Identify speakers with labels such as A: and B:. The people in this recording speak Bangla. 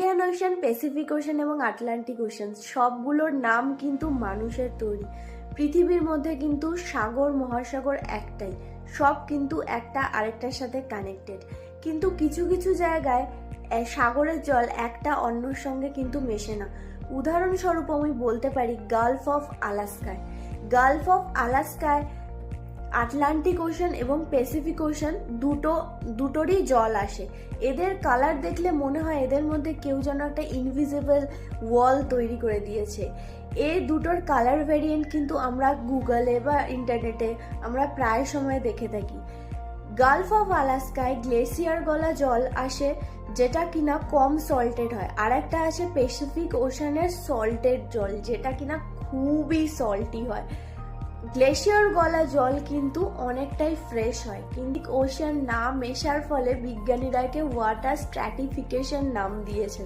A: ইন্ডিয়ান ওশান প্যাসিফিক ওশান এবং আটলান্টিক ওশান সবগুলোর নাম কিন্তু মানুষের তৈরি। পৃথিবীর মধ্যে কিন্তু সাগর, মহাসাগর একটাই। সব কিন্তু একটা আরেকটার সাথে কানেক্টেড কিন্তু কিছু কিছু জায়গায় সাগরের জল একটা অন্যর সঙ্গে কিন্তু মেশে না। উদাহরণস্বরূপ আমি বলতে পারি গালফ অফ আলাস্কায় গালফ অফ আলাস্কায় আটলান্টিক ওশান এবং প্যাসিফিক ওশান দুটো, দুটোরই জল আসে। এদের কালার দেখলে মনে হয় এদের মধ্যে কেউ যেন একটা ইনভিজিবল ওয়াল তৈরি করে দিয়েছে। এই দুটোর কালার ভেরিয়েন্ট কিন্তু আমরা গুগলে বা ইন্টারনেটে আমরা প্রায় সময় দেখে থাকি। গালফ অফ আলাস্কায় গ্লেসিয়ার গলা জল আসে যেটা কিনা কম সল্টেড হয়। আর একটা আছে প্যাসিফিক ওশানের সল্টেড জল যেটা কিনা খুবই সল্টি হয়। গ্লেশিয়ার গলা জল কিন্তু অনেকটাই ফ্রেশ হয়। কিন্তু ওশান না মেশার ফলে বিজ্ঞানীরা একে ওয়াটার স্ট্র্যাটিফিকেশন নাম দিয়েছেন।